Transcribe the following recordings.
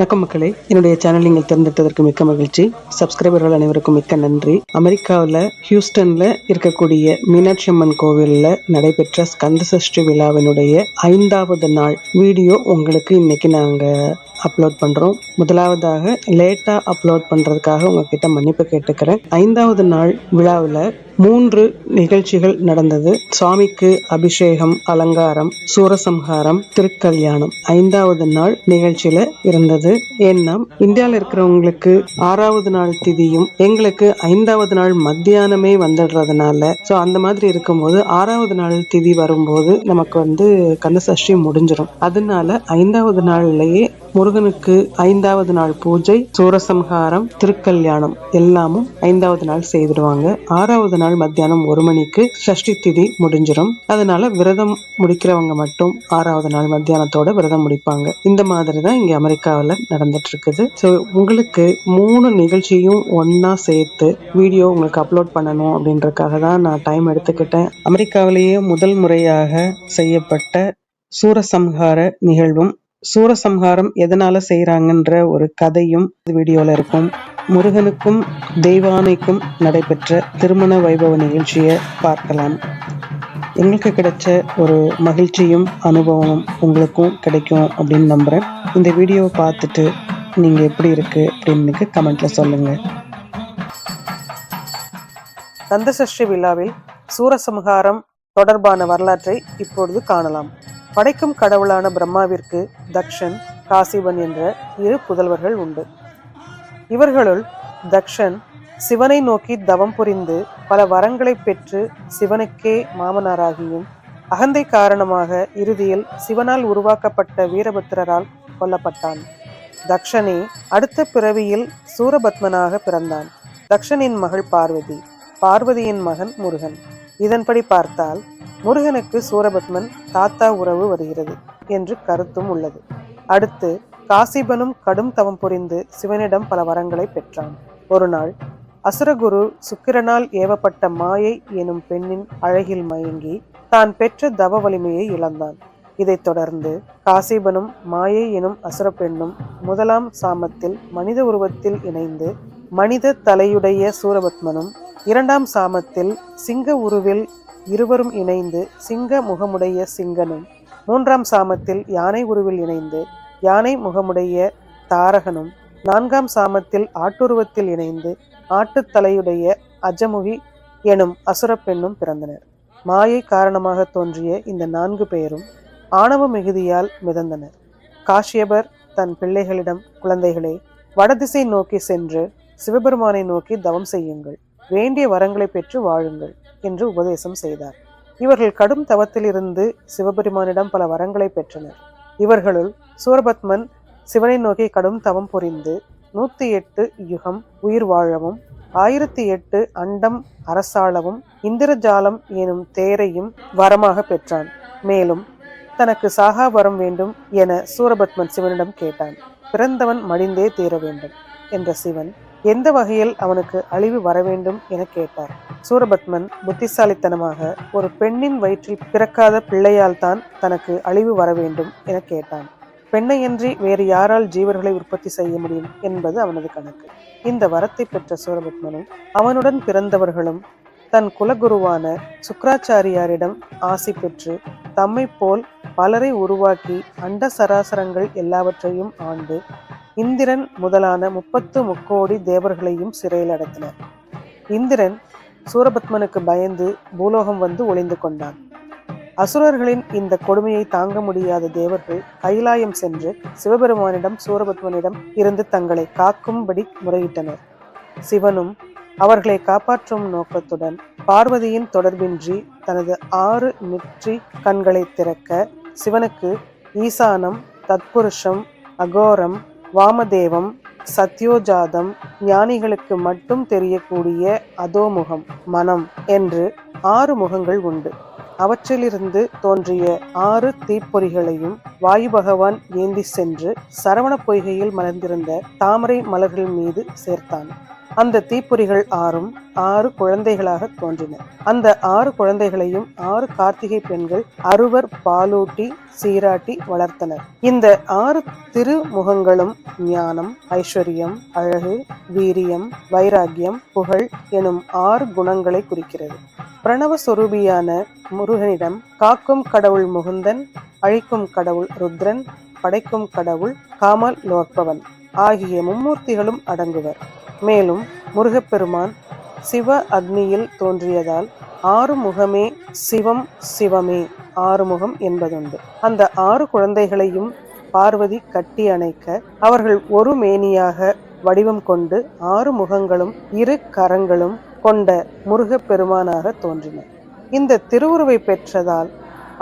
வணக்கம் மக்களே. என்னுடைய சேனல் நீங்கள் தேர்ந்தெடுத்ததற்கு மிக்க மகிழ்ச்சி. சப்ஸ்கிரைபர்கள் அனைவருக்கும் மிக்க நன்றி. அமெரிக்காவில் ஹியூஸ்டன்ல இருக்கக்கூடிய மீனாட்சி அம்மன் கோவிலில் நடைபெற்ற ஸ்கந்த சஷ்டி விழாவினுடைய ஐந்தாவது நாள் வீடியோ உங்களுக்கு இன்னைக்கு நாங்கள் அப்லோட் பண்ணுறோம் முதலாவதாக லேட்டாக அப்லோட் பண்ணுறதுக்காக உங்ககிட்ட மன்னிப்பு கேட்டுக்கிறேன். ஐந்தாவது நாள் விழாவில் மூன்று நிகழ்ச்சிகள் நடந்தது. சுவாமிக்கு அபிஷேகம் அலங்காரம் சூரசம்ஹாரம் திருக்கல்யாணம் ஐந்தாவது நாள் நிகழ்ச்சியில இருந்தது. ஏன்னா இந்தியாவில் இருக்கிறவங்களுக்கு ஆறாவது நாள் திதியும் எங்களுக்கு ஐந்தாவது நாள் மத்தியானமே வந்துடுறதுனால ஸோ அந்த மாதிரி இருக்கும்போது ஆறாவது நாள் திதி வரும்போது நமக்கு வந்து கந்தசஷ்டி முடிஞ்சிடும் அதனால ஐந்தாவது நாள்லயே முருகனுக்கு ஐந்தாவது நாள் பூஜை சூரசம்ஹாரம் திருக்கல்யாணம் எல்லாமும் ஐந்தாவது நாள் செய்திடுவாங்க. ஆறாவது நாள் மத்தியானம் ஒரு மணிக்கு சஷ்டி திதி முடிஞ்சிடும் அதனால விரதம் முடிக்கிறவங்க மட்டும் ஆறாவது நாள் மத்தியானத்தோட விரதம் முடிப்பாங்க. இந்த மாதிரி தான் இங்க அமெரிக்காவில் நடந்துட்டு இருக்குது ஸோ உங்களுக்கு மூணு நிகழ்ச்சியும் ஒன்னா சேர்த்து வீடியோ உங்களுக்கு அப்லோட் பண்ணணும் அப்படின்றதுக்காக தான் நான் டைம் எடுத்துக்கிட்டேன். அமெரிக்காவிலேயே முதல் முறையாக செய்யப்பட்ட சூரசம்ஹார நிகழ்வும் சூரசம்ஹாரம் எதனால செய்யறாங்கன்ற ஒரு கதையும் வீடியோல இருக்கும். முருகனுக்கும் தெய்வானைக்கும் நடைபெற்ற திருமண வைபவ நிகழ்ச்சியை பார்க்கலாம். எங்களுக்கு கிடைச்ச ஒரு மகிழ்ச்சியும் அனுபவமும் உங்களுக்கும் கிடைக்கும் அப்படின்னு நம்புறேன். இந்த வீடியோவை பார்த்துட்டு நீங்க எப்படி இருக்கு அப்படின்னு கமெண்ட்ல சொல்லுங்க. கந்தசஷ்டி விழாவில் சூரசம்ஹாரம் தொடர்பான வரலாற்றை இப்பொழுது காணலாம். படைக்கும் கடவுளான பிரம்மாவிற்கு தக்ஷன் காசிபன் என்ற இரு புதல்வர்கள் உண்டு. இவர்களுள் தக்ஷன் சிவனை நோக்கி தவம் புரிந்து பல வரங்களை பெற்று சிவனுக்கே மாமனாராகியும் அகந்தை காரணமாக இறுதியில் சிவனால் உருவாக்கப்பட்ட வீரபத்திரரால் கொல்லப்பட்டான். தக்ஷனே அடுத்த பிறவியில் சூரபத்மனாக பிறந்தான். தக்ஷனின் மகள் பார்வதி பார்வதியின் மகன் முருகன். இதன்படி பார்த்தால் முருகனுக்கு சூரபத்மன் தாத்தா உறவு வருகிறது என்று கருத்தும் உள்ளது. அடுத்து காசிபனும் கடும் தவம் புரிந்து சிவனிடம் பல வரங்களை பெற்றான். ஒரு நாள் அசுரகுரு சுக்கிரனால் ஏவப்பட்ட மாயை எனும் பெண்ணின் அழகில் மயங்கி தான் பெற்ற தவ வலிமையை இழந்தான். இதைத் தொடர்ந்து காசிபனும் மாயை எனும் அசுர பெண்ணும் முதலாம் சாமத்தில் மனித உருவத்தில் இணைந்து மனித தலையுடைய சூரபத்மனும் இரண்டாம் சாமத்தில் சிங்க உருவில் இருவரும் இணைந்து சிங்க முகமுடைய சிங்கனும் மூன்றாம் சாமத்தில் யானை உருவில் இணைந்து யானை முகமுடைய தாரகனும் நான்காம் சாமத்தில் ஆட்டுருவத்தில் இணைந்து ஆட்டுத்தலையுடைய அஜமுகி எனும் அசுரப்பெண்ணும் பிறந்தனர். மாயை காரணமாக தோன்றிய இந்த நான்கு பேரும் ஆணவ மிகுதியால் மிதந்தனர். காஷ்யபர் தன் பிள்ளைகளிடம் குழந்தைகளே வடதிசை நோக்கி சென்று சிவபெருமானை நோக்கி தவம் செய்யுங்கள். வேண்டிய வரங்களை பெற்று வாழுங்கள். என்று உபதேசம் செய்தார். இவர்கள் கடும் தவத்திலிருந்து சிவபெருமானிடம் பல வரங்களை பெற்றனர். இவர்களுள் சூரபத்மன் சிவனை நோக்கி கடும் தவம் புரிந்து நூத்தி எட்டு யுகம் உயிர் வாழவும் ஆயிரத்தி எட்டு அண்டம் அரசாளவும் இந்திரஜாலம் எனும் தேரையும் வரமாக பெற்றான். மேலும் தனக்கு சாகா வரம் வேண்டும் என சூரபத்மன் சிவனிடம் கேட்டான். பிறந்தவன் மடிந்தே தீர வேண்டும் என்ற சிவன் எந்த வகையில் அவனுக்கு அழிவு வர வேண்டும் என கேட்டார். சூரபத்மன் புத்திசாலித்தனமாக ஒரு பெண்ணின் வயிற்றில் பிறக்காத பிள்ளையால் தான் தனக்கு அழிவு வர வேண்டும் என கேட்டான். பெண்ணையன்றி வேறு யாரால் ஜீவர்களை உற்பத்தி செய்ய முடியும் என்பது அவனது கணக்கு. இந்த வரத்தை பெற்ற சூரபத்மனும் அவனுடன் பிறந்தவர்களும் தன் குலகுருவான சுக்கராச்சாரியாரிடம் ஆசி பெற்று தம்மை போல் பலரை உருவாக்கி அண்ட சராசரங்கள் எல்லாவற்றையும் ஆண்டு இந்திரன் முதலான முப்பத்து முக்கோடி தேவர்களையும் சிறையில் அடைத்தனர். இந்திரன் சூரபத்மனுக்கு பயந்து பூலோகம் வந்து ஒளிந்து கொண்டான். அசுரர்களின் இந்த கொடுமையை தாங்க முடியாத தேவர்கள் கைலாயம் சென்று சிவபெருமானிடம் சூரபத்மனிடம் இருந்து தங்களை காக்கும்படி முறையிட்டனர். சிவனும் அவர்களை காப்பாற்றும் நோக்கத்துடன் பார்வதியின் தொடர்பின்றி தனது ஆறு நெற்றி கண்களை திறக்க சிவனுக்கு ஈசானம் தத்புருஷம் அகோரம் வாமதேவம் சத்யோஜாதம் ஞானிகளுக்கு மட்டும் தெரியக்கூடிய அதோமுகம் மனம் என்று ஆறு முகங்கள் உண்டு. அவற்றிலிருந்து தோன்றிய ஆறு தீப்பொறிகளையும் வாயு பகவான் ஏந்தி சென்று சரவண பொய்கையில் மலர்ந்திருந்த தாமரை மலர்கள் மீது சேர்த்தான். அந்த தீப்பொறிகள் ஆறும் ஆறு குழந்தைகளாக தோன்றின. அந்த ஆறு குழந்தைகளையும் ஆறு கார்த்திகை பெண்கள் அறுவர் பாலூட்டி சீராட்டி வளர்த்தனர். இந்த ஆறு திருமுகங்களும் ஞானம் ஐஸ்வர்யம் அழகு வீரியம் வைராகியம் புகழ் எனும் ஆறு குணங்களை குறிக்கிறது. பிரணவ முருகனிடம் காக்கும் கடவுள் முகுந்தன் அழிக்கும் கடவுள் ருத்ரன் படைக்கும் கடவுள் காமல் லோற்பவன் ஆகிய மும்மூர்த்திகளும் அடங்குவர். மேலும் முருகப்பெருமான் சிவ அக்னியில் தோன்றியதால் ஆறு முகமே சிவம் சிவமே ஆறுமுகம் என்பதுண்டு. அந்த ஆறு குழந்தைகளையும் பார்வதி கட்டி அணைக்க அவர்கள் ஒரு மேனியாக வடிவம் கொண்டு ஆறு முகங்களும் இரு கரங்களும் கொண்ட முருகப்பெருமானாக தோன்றின. இந்த திருவுருவை பெற்றதால்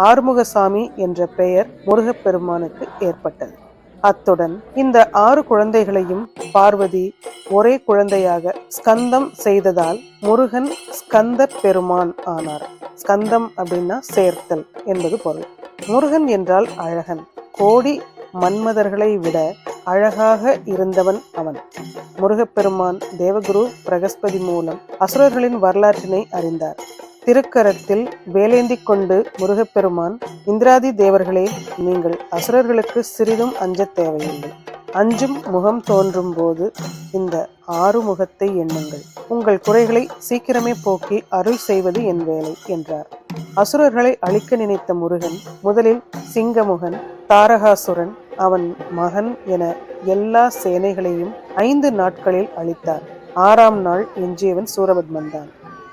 ஆறுமுகசாமி என்ற பெயர் முருகப்பெருமானுக்கு ஏற்பட்டது. அத்துடன் இந்த ஆறு குழந்தைகளையும் பார்வதி ஒரே குழந்தையாக ஸ்கந்தம் செய்ததால் முருகன் ஸ்கந்த பெருமான் ஆனார். ஸ்கந்தம் அப்படின்னா சேர்த்தல் என்பது பொருள். முருகன் என்றால் அழகன். கோடி மன்மதர்களை விட அழகாக இருந்தவன் அவன். முருகப்பெருமான் தேவகுரு பிரகஸ்பதி மூலம் அசுரர்களின் வரலாற்றினை அறிந்தார். திருக்கரத்தில் வேலேந்திக் கொண்டு முருகப்பெருமான் இந்திராதி தேவர்களே நீங்கள் அசுரர்களுக்கு சிறிதும் அஞ்சத் தேவையில்லை. அஞ்சும் முகம் தோன்றும் போது இந்த ஆறு முகத்தை எண்ணுங்கள். உங்கள் குறைகளை சீக்கிரமே போக்கி அருள் செய்வது என் வேலை என்றார். அசுரர்களை அழிக்க நினைத்த முருகன் முதலில் சிங்கமுகன் தாரகாசுரன் அவன் மகன் என எல்லா சேனைகளையும் ஐந்து நாட்களில் அழித்தார். ஆறாம் நாள் எஞ்சியவன் சூரபத்மன் தான்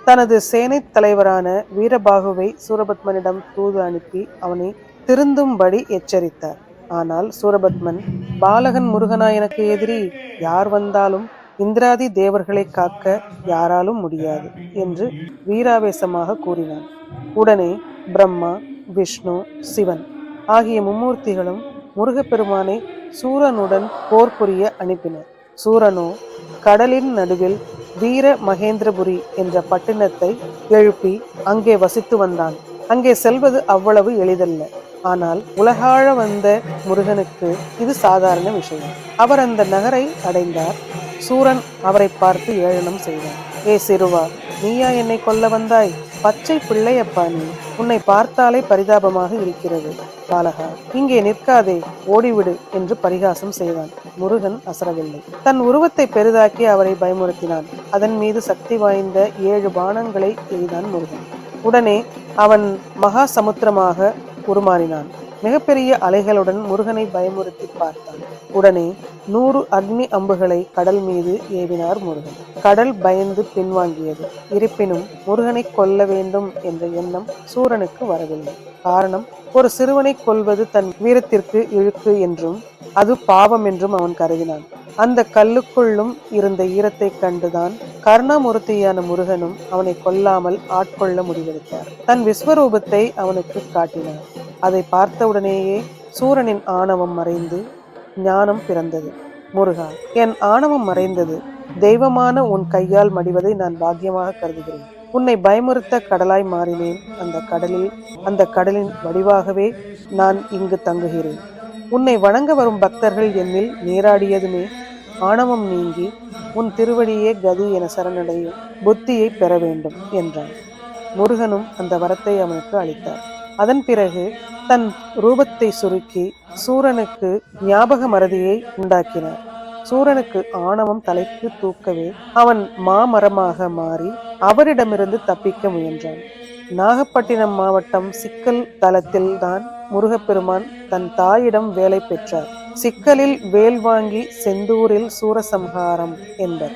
தனது சேனை தலைவரான வீரபாகுவை சூரபத்மனிடம் தூது அனுப்பி அவனை திருந்தும்படி எச்சரித்தார். ஆனால் சூரபத்மன் பாலகன் முருகனா எனக்கு எதிரி. யார் வந்தாலும் இந்திராதி தேவர்களை காக்க யாராலும் முடியாது என்று வீராவேசமாக கூறினான். உடனே பிரம்மா விஷ்ணு சிவன் ஆகிய மும்மூர்த்திகளும் முருகப்பெருமானை சூரனுடன் போர் புரிய அனுப்பினர். சூரனோ கடலின் நடுவில் வீர மகேந்திரபுரி என்ற பட்டினத்தை எழுப்பி அங்கே வசித்து வந்தான். அங்கே செல்வது அவ்வளவு எளிதல்ல. ஆனால் உலகாழ வந்த முருகனுக்கு இது சாதாரண விஷயம். அவர் அந்த நகரை அடைந்தார். சூரன் அவரை பார்த்து ஏளனம் செய்தார் ஏ சிறுவா நீயா என்னை கொல்ல வந்தாய்? பச்சை பிள்ளையப்பா நீ. உன்னை பார்த்தாலே பரிதாபமாக இருக்கிறது. பாலகா இங்கே நிற்காதே. ஓடிவிடு என்று பரிகாசம் செய்தான். முருகன் அசரவில்லை. தன் உருவத்தை பெரிதாக்கி அவரை பயமுறுத்தினான். அதன் மீது சக்தி வாய்ந்த ஏழு பானங்களை எய்தான் முருகன். உடனே அவன் மகா சமுத்திரமாக உருமாறினான். மிகப்பெரிய அலைகளுடன் முருகனை பயமுறுத்தி பார்த்தான். உடனே நூறு அக்னி அம்புகளை கடல் மீது ஏவினார் முருகன். கடல் பயந்து பின்வாங்கியது. இருப்பினும் முருகனை கொல்ல வேண்டும் என்ற எண்ணம் சூரனுக்கு வரவில்லை. காரணம் ஒரு சிறுவனை கொல்வது தன் வீரத்திற்கு இழுக்கு என்றும் அது பாவம் என்றும் அவன் கருதினான். அந்த கல்லுக்குள்ளும் இருந்த ஈரத்தை கண்டுதான் கருணாமூர்த்தியான முருகனும் அவனை கொல்லாமல் ஆட்கொள்ள முடிவெடுத்தார். தன் விஸ்வரூபத்தை அவனுக்கு காட்டினார். அதை பார்த்தவுடனேயே சூரனின் ஆணவம் மறைந்து ஞானம் பிறந்தது. முருகா என் ஆணவம் மறைந்தது. தெய்வமான உன் கையால் மடிவதை நான் பாக்கியமாக கருதுகிறேன். உன்னை பயமுறுத்த கடலாய் மாறினேன். அந்த கடலில் அந்த கடலின் வடிவாகவே நான் இங்கு தங்குகிறேன். உன்னை வணங்க வரும் பக்தர்கள் என்னில் நீராடியதுமே ஆணவம் நீங்கி உன் திருவடியே கதி என சரணடையும் புத்தியை பெற வேண்டும் என்றான். முருகனும் அந்த வரத்தை அவனுக்கு அளித்தார். அதன் பிறகு தன் ரூபத்தை சுருக்கி சூரனுக்கு ஞாபக மறதியை உண்டாக்கினார். சூரனுக்கு ஆணவம் தலைக்கு தூக்கவே அவன் மாமரமாக மாறி அவரிடமிருந்து தப்பிக்க முயன்றான். நாகப்பட்டினம் மாவட்டம் சிக்கல் தலத்தில் தான் முருகப்பெருமான் தன் தாயிடம் வேலை பெற்றார். சிக்கலில் வேல் வாங்கி செந்தூரில் சூரசம்ஹாரம் என்பர்.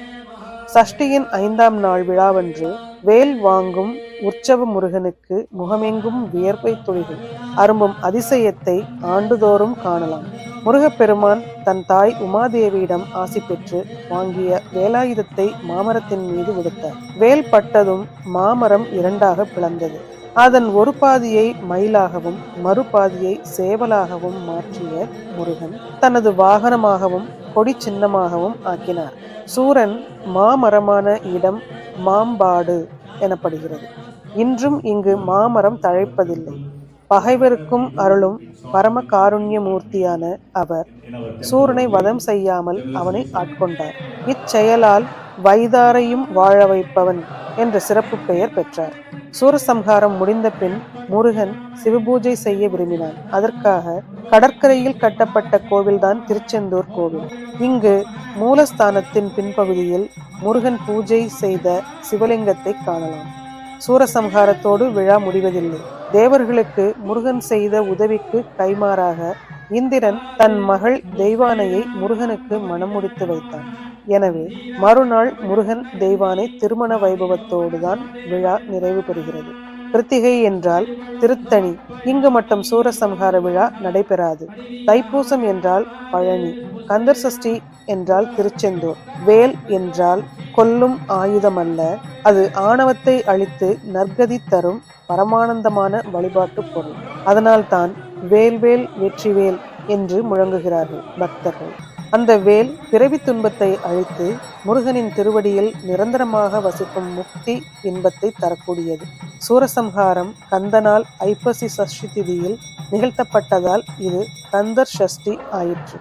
சஷ்டியின் ஐந்தாம் நாள் விழாவன்று வேல் வாங்கும் உற்சவ முருகனுக்கு முகமெங்கும் வியர்வை துளிகள் அரும்பும் அதிசயத்தை ஆண்டுதோறும் காணலாம். முருகப்பெருமான் தன் தாய் உமாதேவியிடம் ஆசி பெற்று வாங்கிய வேலாயுதத்தை மாமரத்தின் மீது விடுத்தார். வேல் பட்டதும் மாமரம் இரண்டாக பிளந்தது. அதன் ஒரு பாதியை மயிலாகவும் மறுபாதியை சேவலாகவும் மாற்றிய முருகன் தனது வாகனமாகவும் கொடி சின்னமாகவும் ஆக்கினார். சூரன் மாமரமான இடம் மாம்பாடு எனப்படுகிறது. இன்றும் இங்கு மாமரம் தழைப்பதில்லை. பகைவருக்கும் அருளும் பரம காருண்ய மூர்த்தியான அவர் சூரனை வதம் செய்யாமல் அவனை ஆட்கொண்டார். இச்செயலால் வைதாரையும் வாழ வைப்பவன் என்ற சிறப்பு பெயர் பெற்றார். சூரசம்ஹாரம் முடிந்த பின் முருகன் சிவபூஜை செய்ய விரும்பினான் அதற்காக கடற்கரையில் கட்டப்பட்ட கோவில்தான் திருச்செந்தூர் கோவில். இங்கு மூலஸ்தானத்தின் பின்பகுதியில் முருகன் பூஜை செய்த சிவலிங்கத்தை காணலாம். சூரசம்ஹாரத்தோடு விழா முடிவதில்லை. தேவர்களுக்கு முருகன் செய்த உதவிக்கு கைமாறாக இந்திரன் தன் மகள் தெய்வானையை முருகனுக்கு மனம் முடித்து வைத்தான். எனவே மறுநாள் முருகன் தெய்வானை திருமண வைபவத்தோடுதான் விழா நிறைவு பெறுகிறது. கிருத்திகை என்றால் திருத்தணி. இங்கு மட்டும் சூரசம்ஹார விழா நடைபெறாது. தைப்பூசம் என்றால் பழனி. கந்தர் சஷ்டி என்றால் திருச்செந்தூர். வேல் என்றால் கொல்லும் ஆயுதம் அல்ல அது ஆணவத்தை அழித்து நற்கதி தரும் பரமானந்தமான வழிபாட்டு பொருள். அதனால்தான் வேல்வேல் வெற்றிவேல் என்று முழங்குகிறார்கள் பக்தர்கள். அந்த வேல் பிறவி துன்பத்தை அழித்து முருகனின் திருவடியில் நிரந்தரமாக வசிக்கும் முக்தி இன்பத்தை தரக்கூடியது. சூரசம்ஹாரம் கந்தனால் ஐப்பசி சஷ்டி திதியில் நிகழ்த்தப்பட்டதால் இது கந்தர் சஷ்டி ஆயிற்று.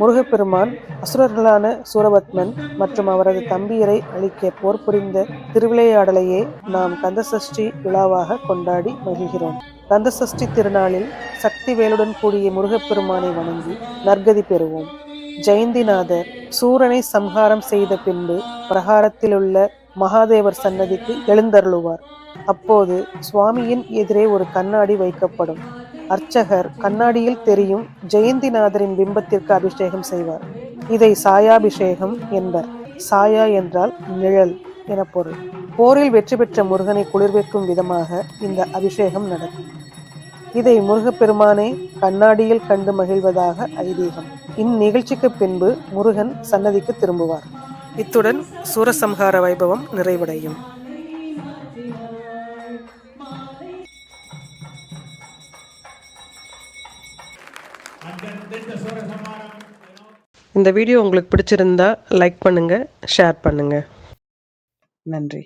முருகப்பெருமான் அசுரர்களான சூரபத்மன் மற்றும் அவரது தம்பியரை அழிக்க போர் புரிந்த திருவிளையாடலையே நாம் கந்தசஷ்டி விழாவாக கொண்டாடி மகிழ்கிறோம். கந்தசஷ்டி திருநாளில் சக்தி வேலுடன் கூடிய முருகப்பெருமானை வணங்கி நற்கதி பெறுவோம். ஜெயந்திநாதர் சூரனை சம்ஹாரம் செய்த பின்பு பிரகாரத்திலுள்ள மகாதேவர் சன்னதிக்கு எழுந்தருளுவார். அப்போது சுவாமியின் எதிரே ஒரு கண்ணாடி வைக்கப்படும். அர்ச்சகர் கண்ணாடியில் தெரியும் ஜெயந்திநாதரின் பிம்பத்திற்கு அபிஷேகம் செய்வார். இதை சாயாபிஷேகம் என்பர். சாயா என்றால் நிழல் என பொருள். போரில் வெற்றி பெற்ற முருகனை குளிர்விக்கும் விதமாக இந்த அபிஷேகம் நடக்கும். இதை முருகப்பெருமானே கண்ணாடியில் கண்டு மகிழ்வதாக ஐதீகம். இந்நிகழ்ச்சிக்கு பின்பு முருகன் சன்னதிக்கு திரும்புவார். இத்துடன் சூரசம்ஹார வைபவம் நிறைவடையும். இந்த வீடியோ உங்களுக்கு பிடிச்சிருந்தா லைக் பண்ணுங்க ஷேர் பண்ணுங்க. நன்றி.